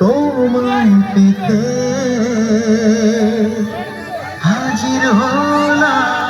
তোমায় পেতে হাজির হলাম।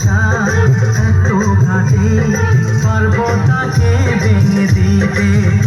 আশা এত ঘাটে পারব ভেঙে দিতে